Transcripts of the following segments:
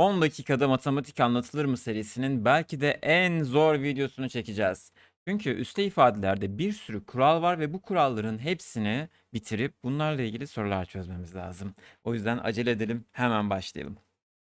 10 dakikada matematik anlatılır mı serisinin belki de en zor videosunu çekeceğiz. Çünkü üste ifadelerde bir sürü kural var ve bu kuralların hepsini bitirip bunlarla ilgili sorular çözmemiz lazım. O yüzden acele edelim, hemen başlayalım.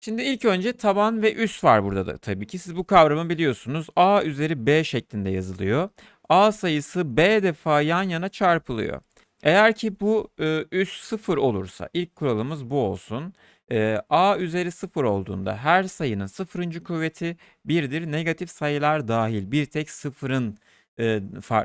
Şimdi ilk önce taban ve üst var burada da tabii ki. Siz bu kavramı biliyorsunuz. A üzeri B şeklinde yazılıyor. A sayısı B defa yan yana çarpılıyor. Eğer ki bu e, üst sıfır olursa ilk kuralımız bu olsun. E, A üzeri sıfır olduğunda her sayının sıfırıncı kuvveti birdir. Negatif sayılar dahil bir tek sıfırın e,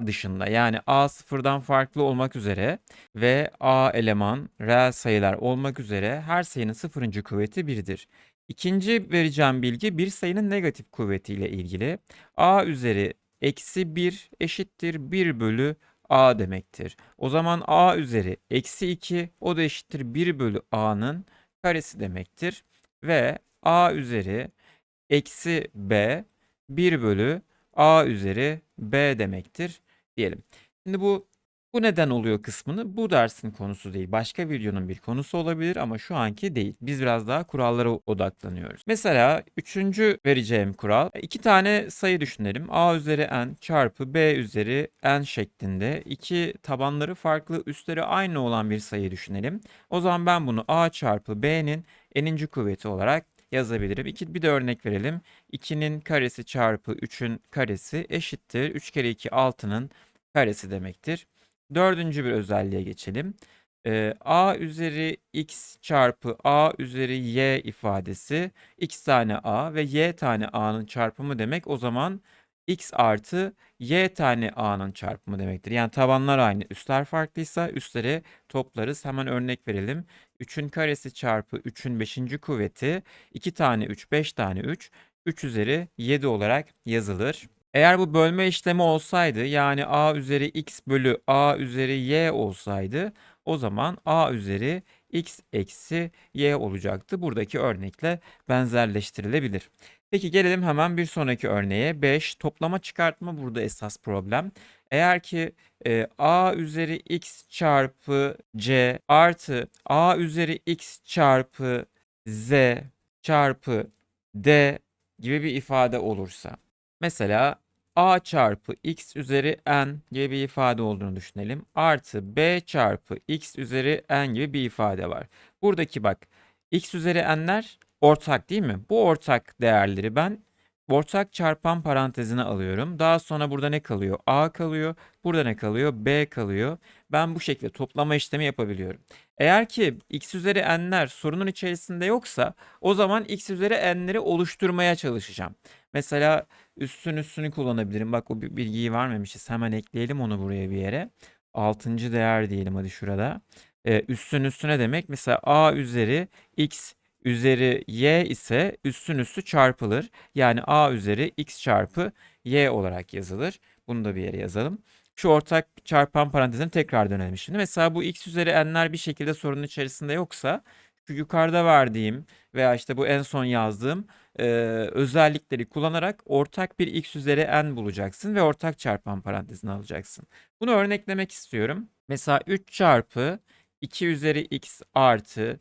dışında yani A sıfırdan farklı olmak üzere ve A eleman reel sayılar olmak üzere her sayının sıfırıncı kuvveti birdir. İkinci vereceğim bilgi bir sayının negatif kuvvetiyle ilgili. A üzeri eksi 1 eşittir 1 bölü A demektir. O zaman A üzeri eksi 2 o da eşittir 1 bölü A'nın karesi demektir. Ve A üzeri eksi B 1 bölü A üzeri B demektir diyelim. Şimdi bu bu neden oluyor kısmını bu dersin konusu değil. Başka videonun bir konusu olabilir ama şu anki değil. Biz biraz daha kurallara odaklanıyoruz. Mesela üçüncü vereceğim kural. iki tane sayı düşünelim. A üzeri n çarpı B üzeri n şeklinde iki tabanları farklı üstleri aynı olan bir sayı düşünelim. O zaman ben bunu A çarpı B'nin n'inci kuvveti olarak yazabilirim. İki, bir de örnek verelim. 2'nin karesi çarpı 3'ün karesi eşittir. 3 kere 2 6'nın karesi demektir. Dördüncü bir özelliğe geçelim. Ee, a üzeri x çarpı a üzeri y ifadesi x tane a ve y tane a'nın çarpımı demek. O zaman x artı y tane a'nın çarpımı demektir. Yani tabanlar aynı, üstler farklıysa üstleri toplarız. Hemen örnek verelim. 3'ün karesi çarpı 3'ün 5. kuvveti 2 tane 3, 5 tane 3, 3 üzeri 7 olarak yazılır. Eğer bu bölme işlemi olsaydı yani a üzeri x bölü a üzeri y olsaydı o zaman a üzeri x eksi y olacaktı. Buradaki örnekle benzerleştirilebilir. Peki gelelim hemen bir sonraki örneğe. 5 toplama çıkartma burada esas problem. Eğer ki e, a üzeri x çarpı c artı a üzeri x çarpı z çarpı d gibi bir ifade olursa. Mesela a çarpı x üzeri n gibi bir ifade olduğunu düşünelim. Artı b çarpı x üzeri n gibi bir ifade var. Buradaki bak x üzeri n'ler ortak değil mi? Bu ortak değerleri ben ortak çarpan parantezine alıyorum. Daha sonra burada ne kalıyor? A kalıyor. Burada ne kalıyor? B kalıyor. Ben bu şekilde toplama işlemi yapabiliyorum. Eğer ki x üzeri n'ler sorunun içerisinde yoksa o zaman x üzeri n'leri oluşturmaya çalışacağım. Mesela üstün üstünü kullanabilirim. Bak o bi- bilgiyi vermemişiz. Hemen ekleyelim onu buraya bir yere. Altıncı değer diyelim hadi şurada. Ee, üstün üstüne demek mesela a üzeri x üzeri y ise üstün üstü çarpılır. Yani a üzeri x çarpı y olarak yazılır. Bunu da bir yere yazalım. Şu ortak çarpan parantezine tekrar dönelim şimdi. Mesela bu x üzeri n'ler bir şekilde sorunun içerisinde yoksa şu yukarıda verdiğim veya işte bu en son yazdığım e, özellikleri kullanarak ortak bir x üzeri n bulacaksın ve ortak çarpan parantezine alacaksın. Bunu örneklemek istiyorum. Mesela 3 çarpı 2 üzeri x artı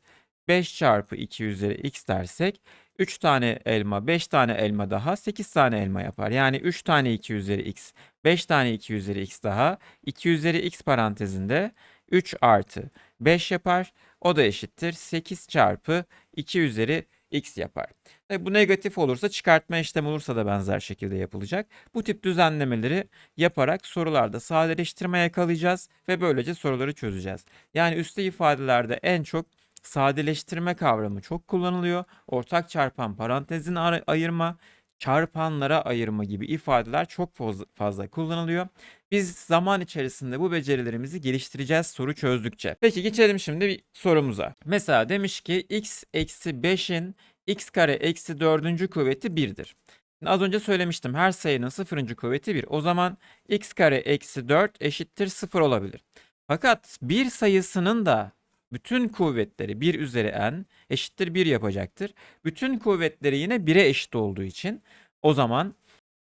5 çarpı 2 üzeri x dersek 3 tane elma, 5 tane elma daha 8 tane elma yapar. Yani 3 tane 2 üzeri x, 5 tane 2 üzeri x daha 2 üzeri x parantezinde 3 artı 5 yapar. O da eşittir 8 çarpı 2 üzeri x yapar. Tabii bu negatif olursa çıkartma işlemi olursa da benzer şekilde yapılacak. Bu tip düzenlemeleri yaparak sorularda sadeleştirme yakalayacağız ve böylece soruları çözeceğiz. Yani üstte ifadelerde en çok sadeleştirme kavramı çok kullanılıyor. Ortak çarpan parantezini ara- ayırma, çarpanlara ayırma gibi ifadeler çok fazla kullanılıyor. Biz zaman içerisinde bu becerilerimizi geliştireceğiz soru çözdükçe. Peki geçelim şimdi bir sorumuza. Mesela demiş ki x eksi 5'in x kare eksi 4. kuvveti 1'dir. Şimdi Az önce söylemiştim her sayının sıfırıncı kuvveti 1. O zaman x kare eksi 4 eşittir 0 olabilir. Fakat bir sayısının da bütün kuvvetleri 1 üzeri n eşittir 1 yapacaktır. Bütün kuvvetleri yine 1'e eşit olduğu için o zaman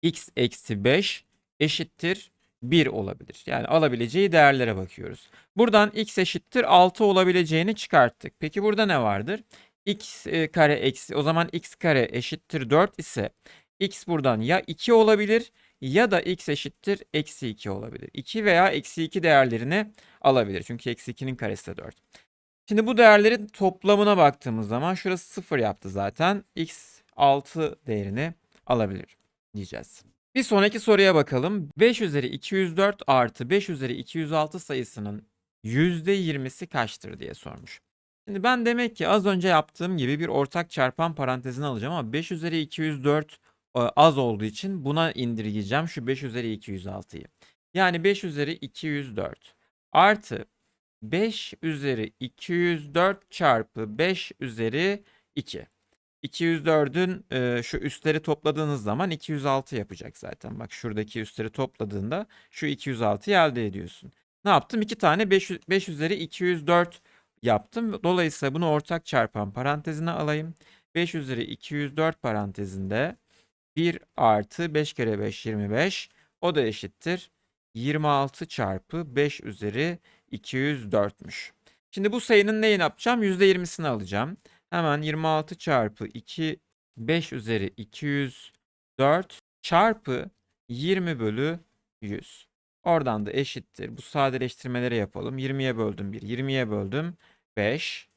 x eksi 5 eşittir 1 olabilir. Yani alabileceği değerlere bakıyoruz. Buradan x eşittir 6 olabileceğini çıkarttık. Peki burada ne vardır? x e, kare eksi o zaman x kare eşittir 4 ise x buradan ya 2 olabilir ya da x eşittir eksi 2 olabilir. 2 veya eksi 2 değerlerini alabilir. Çünkü eksi 2'nin karesi de 4. Şimdi bu değerlerin toplamına baktığımız zaman şurası 0 yaptı zaten. x 6 değerini alabilir diyeceğiz. Bir sonraki soruya bakalım. 5 üzeri 204 artı 5 üzeri 206 sayısının %20'si kaçtır diye sormuş. Şimdi ben demek ki az önce yaptığım gibi bir ortak çarpan parantezini alacağım ama 5 üzeri 204 e, az olduğu için buna indirgeyeceğim şu 5 üzeri 206'yı. Yani 5 üzeri 204 artı 5 üzeri 204 çarpı 5 üzeri 2. 204'ün e, şu üstleri topladığınız zaman 206 yapacak zaten. Bak şuradaki üstleri topladığında şu 206'yı elde ediyorsun. Ne yaptım? İki tane 5, 5 üzeri 204 yaptım. Dolayısıyla bunu ortak çarpan parantezine alayım. 5 üzeri 204 parantezinde 1 artı 5 kere 5 25 o da eşittir 26 çarpı 5 üzeri 204'müş. Şimdi bu sayının neyini yapacağım? %20'sini alacağım. Hemen 26 çarpı 2 5 üzeri 204 çarpı 20 bölü 100. Oradan da eşittir. Bu sadeleştirmeleri yapalım. 20'ye böldüm 1. 20'ye böldüm 5.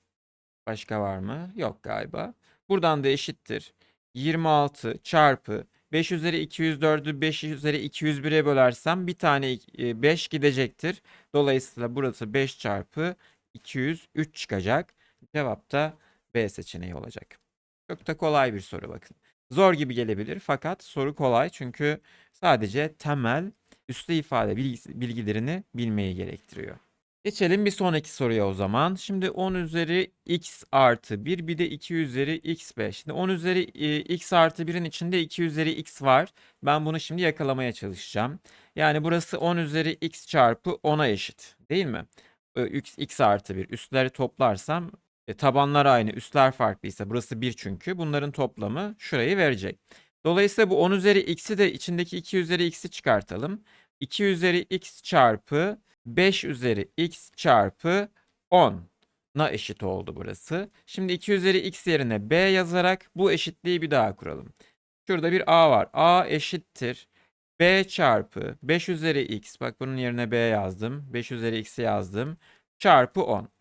Başka var mı? Yok galiba. Buradan da eşittir. 26 çarpı 5 üzeri 204'ü 5 üzeri 201'e bölersem bir tane 5 gidecektir. Dolayısıyla burası 5 çarpı 203 çıkacak. Cevap da B seçeneği olacak. Çok da kolay bir soru bakın. Zor gibi gelebilir fakat soru kolay çünkü sadece temel üslü ifade bilgilerini bilmeyi gerektiriyor. Geçelim bir sonraki soruya o zaman. Şimdi 10 üzeri x artı 1 bir de 2 üzeri x5. Şimdi 10 üzeri e, x artı 1'in içinde 2 üzeri x var. Ben bunu şimdi yakalamaya çalışacağım. Yani burası 10 üzeri x çarpı 10'a eşit değil mi? E, x, x artı 1 üstleri toplarsam e, tabanlar aynı üstler farklıysa burası 1 çünkü bunların toplamı şurayı verecek. Dolayısıyla bu 10 üzeri x'i de içindeki 2 üzeri x'i çıkartalım. 2 üzeri x çarpı 5 üzeri x çarpı 10 na eşit oldu burası. Şimdi 2 üzeri x yerine b yazarak bu eşitliği bir daha kuralım. Şurada bir a var. a eşittir b çarpı 5 üzeri x. Bak bunun yerine b yazdım. 5 üzeri x'i yazdım. Çarpı 10.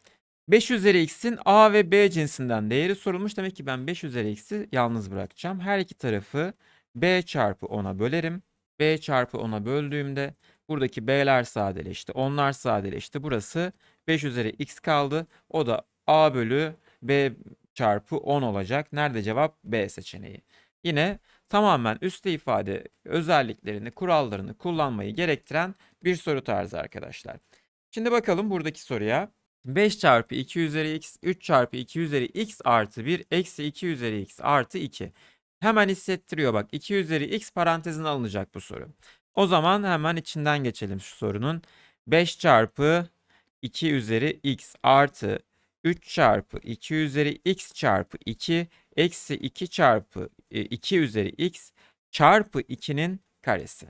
5 üzeri x'in a ve b cinsinden değeri sorulmuş. Demek ki ben 5 üzeri x'i yalnız bırakacağım. Her iki tarafı b çarpı 10'a bölerim. b çarpı 10'a böldüğümde buradaki b'ler sadeleşti. Onlar sadeleşti. Burası 5 üzeri x kaldı. O da a bölü b çarpı 10 olacak. Nerede cevap? B seçeneği. Yine tamamen üstte ifade özelliklerini, kurallarını kullanmayı gerektiren bir soru tarzı arkadaşlar. Şimdi bakalım buradaki soruya. 5 çarpı 2 üzeri x, 3 çarpı 2 üzeri x artı 1 eksi 2 üzeri x artı 2. Hemen hissettiriyor bak 2 üzeri x parantezine alınacak bu soru. O zaman hemen içinden geçelim şu sorunun. 5 çarpı 2 üzeri x artı 3 çarpı 2 üzeri x çarpı 2 eksi 2 çarpı e, 2 üzeri x çarpı 2'nin karesi.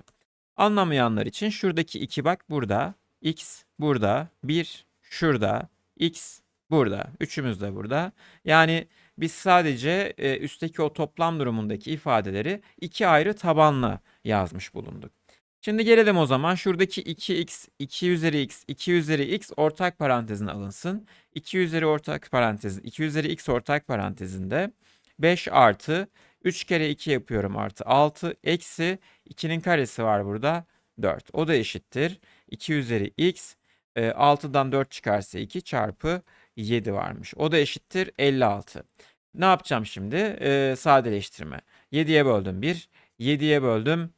Anlamayanlar için şuradaki 2 bak burada. x burada. 1 şurada. x burada. Üçümüz de burada. Yani biz sadece e, üstteki o toplam durumundaki ifadeleri iki ayrı tabanla yazmış bulunduk. Şimdi gelelim o zaman. Şuradaki 2x, 2 üzeri x, 2 üzeri x ortak parantezine alınsın. 2 üzeri ortak parantez, 2 üzeri x ortak parantezinde 5 artı 3 kere 2 yapıyorum artı 6 eksi 2'nin karesi var burada 4. O da eşittir. 2 üzeri x e, 6'dan 4 çıkarsa 2 çarpı 7 varmış. O da eşittir 56. Ne yapacağım şimdi? E, sadeleştirme. 7'ye böldüm 1. 7'ye böldüm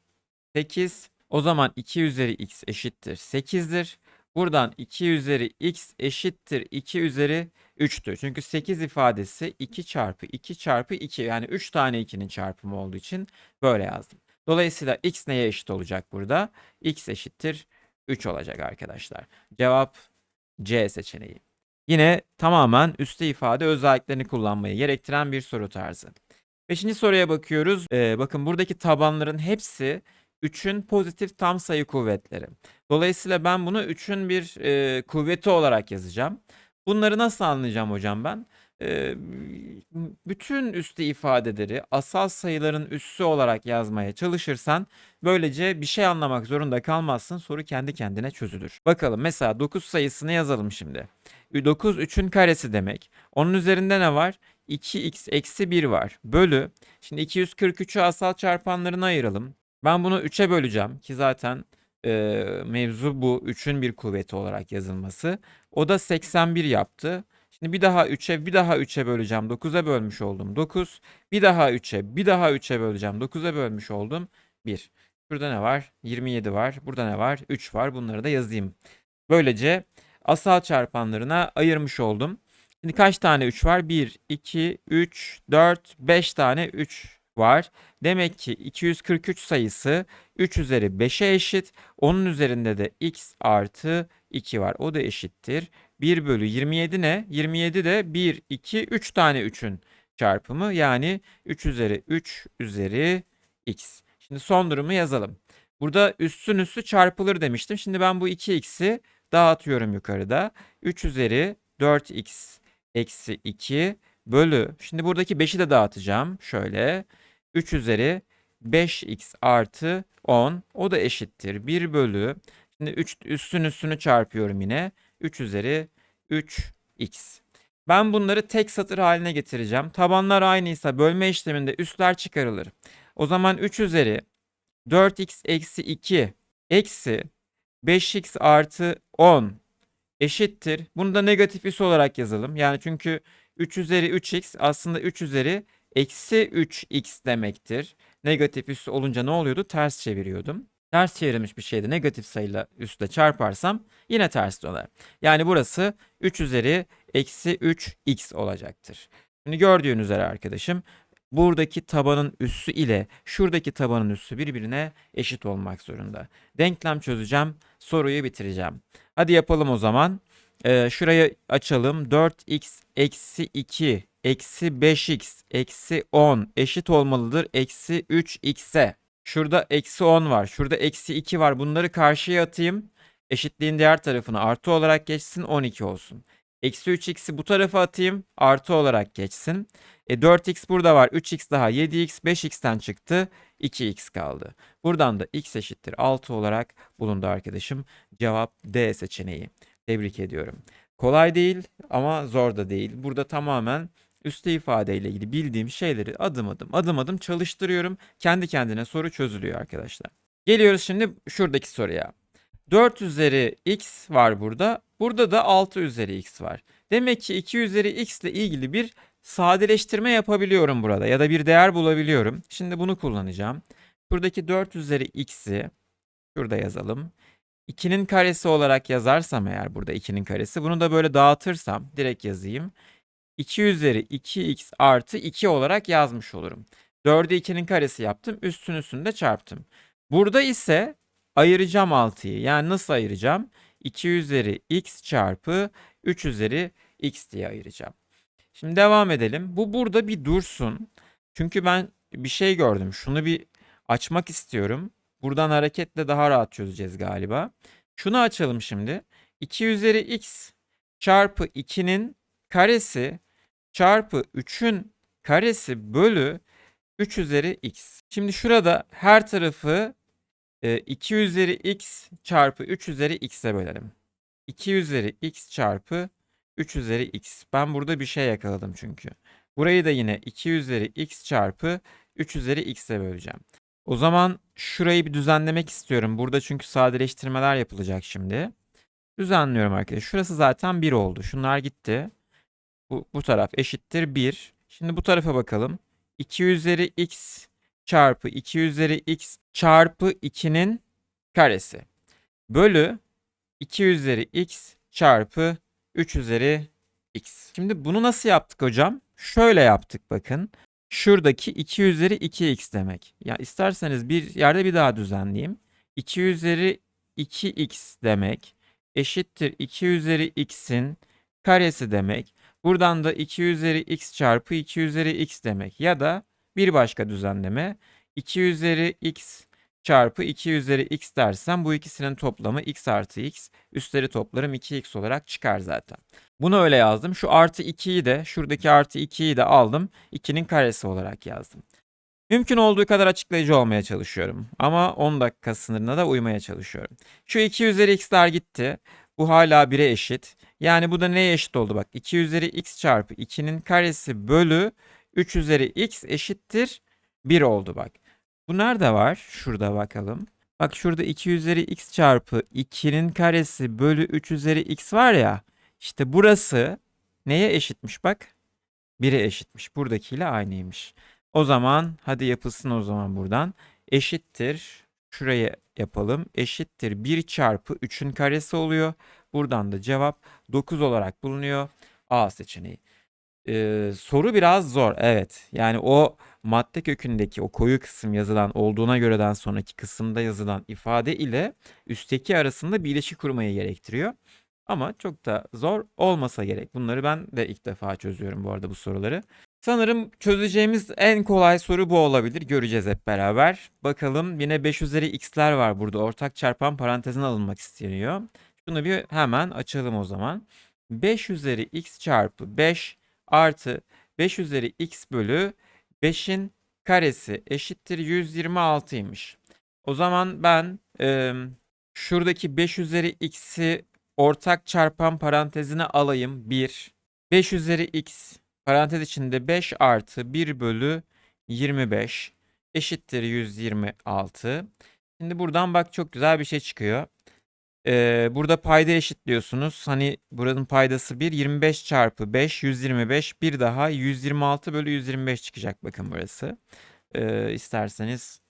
8. O zaman 2 üzeri x eşittir 8'dir. Buradan 2 üzeri x eşittir 2 üzeri 3'tür. Çünkü 8 ifadesi 2 çarpı 2 çarpı 2 yani 3 tane 2'nin çarpımı olduğu için böyle yazdım. Dolayısıyla x neye eşit olacak burada? x eşittir 3 olacak arkadaşlar. Cevap C seçeneği. Yine tamamen üstte ifade özelliklerini kullanmayı gerektiren bir soru tarzı. Beşinci soruya bakıyoruz. Ee, bakın buradaki tabanların hepsi 3'ün pozitif tam sayı kuvvetleri. Dolayısıyla ben bunu 3'ün bir e, kuvveti olarak yazacağım. Bunları nasıl anlayacağım hocam ben? Bütün üstü ifadeleri asal sayıların üssü olarak yazmaya çalışırsan böylece bir şey anlamak zorunda kalmazsın. Soru kendi kendine çözülür. Bakalım mesela 9 sayısını yazalım şimdi. 9 3'ün karesi demek. Onun üzerinde ne var? 2x eksi 1 var. Bölü. Şimdi 243'ü asal çarpanlarına ayıralım. Ben bunu 3'e böleceğim ki zaten eee, mevzu bu 3'ün bir kuvveti olarak yazılması. O da 81 yaptı. Şimdi bir daha 3'e bir daha 3'e böleceğim. 9'a bölmüş oldum. 9. Bir daha 3'e bir daha 3'e böleceğim. 9'a bölmüş oldum. 1. Burada ne var? 27 var. Burada ne var? 3 var. Bunları da yazayım. Böylece asal çarpanlarına ayırmış oldum. Şimdi kaç tane 3 var? 1, 2, 3, 4, 5 tane 3 var. Demek ki 243 sayısı 3 üzeri 5'e eşit. Onun üzerinde de x artı 2 var. O da eşittir. 1 bölü 27 ne? 27 de 1, 2, 3 tane 3'ün çarpımı. Yani 3 üzeri 3 üzeri x. Şimdi son durumu yazalım. Burada üstün üstü çarpılır demiştim. Şimdi ben bu 2x'i dağıtıyorum yukarıda. 3 üzeri 4x eksi 2 bölü. Şimdi buradaki 5'i de dağıtacağım. Şöyle. 3 üzeri 5x artı 10. O da eşittir. 1 bölü. Şimdi 3 üstün üstünü çarpıyorum yine. 3 üzeri 3x. Ben bunları tek satır haline getireceğim. Tabanlar aynıysa bölme işleminde üstler çıkarılır. O zaman 3 üzeri 4x eksi 2 eksi 5x artı 10 eşittir. Bunu da negatif üs olarak yazalım. Yani çünkü 3 üzeri 3x aslında 3 üzeri eksi 3x demektir. Negatif üssü olunca ne oluyordu? Ters çeviriyordum. Ters çevrilmiş bir şeyde negatif sayıyla üstle çarparsam yine ters döner. Yani burası 3 üzeri eksi 3x olacaktır. Şimdi gördüğünüz üzere arkadaşım buradaki tabanın üssü ile şuradaki tabanın üssü birbirine eşit olmak zorunda. Denklem çözeceğim, soruyu bitireceğim. Hadi yapalım o zaman. Ee, şurayı açalım. 4x eksi 2 eksi 5x eksi 10 eşit olmalıdır. Eksi 3x'e. Şurada eksi 10 var. Şurada eksi 2 var. Bunları karşıya atayım. Eşitliğin diğer tarafına artı olarak geçsin 12 olsun. Eksi 3x'i bu tarafa atayım. Artı olarak geçsin. E 4x burada var. 3x daha 7x 5x'ten çıktı. 2x kaldı. Buradan da x eşittir 6 olarak bulundu arkadaşım. Cevap D seçeneği. Tebrik ediyorum. Kolay değil ama zor da değil. Burada tamamen üste ifade ile ilgili bildiğim şeyleri adım adım adım adım çalıştırıyorum. Kendi kendine soru çözülüyor arkadaşlar. Geliyoruz şimdi şuradaki soruya. 4 üzeri x var burada. Burada da 6 üzeri x var. Demek ki 2 üzeri x ile ilgili bir sadeleştirme yapabiliyorum burada ya da bir değer bulabiliyorum. Şimdi bunu kullanacağım. Buradaki 4 üzeri x'i şurada yazalım. 2'nin karesi olarak yazarsam eğer burada 2'nin karesi bunu da böyle dağıtırsam direkt yazayım. 2 üzeri 2x artı 2 olarak yazmış olurum. 4'ü 2'nin karesi yaptım. Üstün üstünde çarptım. Burada ise ayıracağım 6'yı. Yani nasıl ayıracağım? 2 üzeri x çarpı 3 üzeri x diye ayıracağım. Şimdi devam edelim. Bu burada bir dursun. Çünkü ben bir şey gördüm. Şunu bir açmak istiyorum. Buradan hareketle daha rahat çözeceğiz galiba. Şunu açalım şimdi. 2 üzeri x çarpı 2'nin karesi çarpı 3'ün karesi bölü 3 üzeri x. Şimdi şurada her tarafı 2 üzeri x çarpı 3 üzeri x'e bölelim. 2 üzeri x çarpı 3 üzeri x. Ben burada bir şey yakaladım çünkü. Burayı da yine 2 üzeri x çarpı 3 üzeri x'e böleceğim. O zaman şurayı bir düzenlemek istiyorum. Burada çünkü sadeleştirmeler yapılacak şimdi. Düzenliyorum arkadaşlar. Şurası zaten 1 oldu. Şunlar gitti. Bu, bu taraf eşittir 1. Şimdi bu tarafa bakalım. 2 üzeri x çarpı 2 üzeri x çarpı 2'nin karesi. Bölü 2 üzeri x çarpı 3 üzeri x. Şimdi bunu nasıl yaptık hocam? Şöyle yaptık bakın. Şuradaki 2 üzeri 2x demek. Ya isterseniz bir yerde bir daha düzenleyeyim. 2 üzeri 2x demek eşittir 2 üzeri x'in karesi demek. Buradan da 2 üzeri x çarpı 2 üzeri x demek. Ya da bir başka düzenleme 2 üzeri x çarpı 2 üzeri x dersem bu ikisinin toplamı x artı x. Üstleri toplarım 2x olarak çıkar zaten. Bunu öyle yazdım. Şu artı 2'yi de şuradaki artı 2'yi de aldım. 2'nin karesi olarak yazdım. Mümkün olduğu kadar açıklayıcı olmaya çalışıyorum. Ama 10 dakika sınırına da uymaya çalışıyorum. Şu 2 üzeri x'ler gitti. Bu hala 1'e eşit. Yani bu da neye eşit oldu bak. 2 üzeri x çarpı 2'nin karesi bölü 3 üzeri x eşittir 1 oldu bak. Bu nerede var? Şurada bakalım. Bak şurada 2 üzeri x çarpı 2'nin karesi bölü 3 üzeri x var ya. İşte burası neye eşitmiş bak? 1'e eşitmiş. Buradakiyle aynıymış. O zaman hadi yapılsın o zaman buradan. Eşittir. Şuraya yapalım. Eşittir 1 çarpı 3'ün karesi oluyor. Buradan da cevap 9 olarak bulunuyor. A seçeneği. Ee, soru biraz zor. Evet. Yani o madde kökündeki o koyu kısım yazılan olduğuna göreden sonraki kısımda yazılan ifade ile üstteki arasında bir ilişki kurmayı gerektiriyor. Ama çok da zor olmasa gerek. Bunları ben de ilk defa çözüyorum bu arada bu soruları. Sanırım çözeceğimiz en kolay soru bu olabilir. Göreceğiz hep beraber. Bakalım yine 5 üzeri x'ler var burada. Ortak çarpan parantezine alınmak isteniyor. Şunu bir hemen açalım o zaman. 5 üzeri x çarpı 5 artı 5 üzeri x bölü 5'in karesi eşittir 126'ymış. O zaman ben e, şuradaki 5 üzeri x'i ortak çarpan parantezine alayım. 1. 5 üzeri x parantez içinde 5 artı 1 bölü 25 eşittir 126. Şimdi buradan bak çok güzel bir şey çıkıyor. Ee, burada payda eşitliyorsunuz. Hani buranın paydası 1. 25 çarpı 5 125 bir daha 126 bölü 125 çıkacak bakın burası. Ee, isterseniz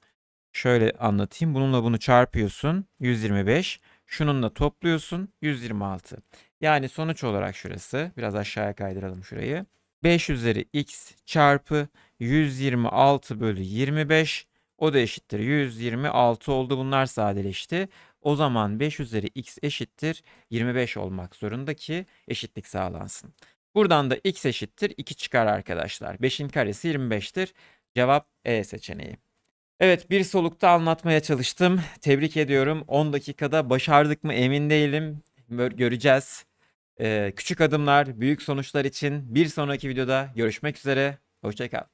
şöyle anlatayım. Bununla bunu çarpıyorsun 125. Şununla topluyorsun 126. Yani sonuç olarak şurası biraz aşağıya kaydıralım şurayı. 5 üzeri x çarpı 126 bölü 25 o da eşittir 126 oldu bunlar sadeleşti. O zaman 5 üzeri x eşittir 25 olmak zorunda ki eşitlik sağlansın. Buradan da x eşittir 2 çıkar arkadaşlar. 5'in karesi 25'tir. Cevap E seçeneği. Evet bir solukta anlatmaya çalıştım. Tebrik ediyorum. 10 dakikada başardık mı emin değilim. Gör- Göreceğiz. Ee, küçük adımlar, büyük sonuçlar için bir sonraki videoda görüşmek üzere. Hoşçakal.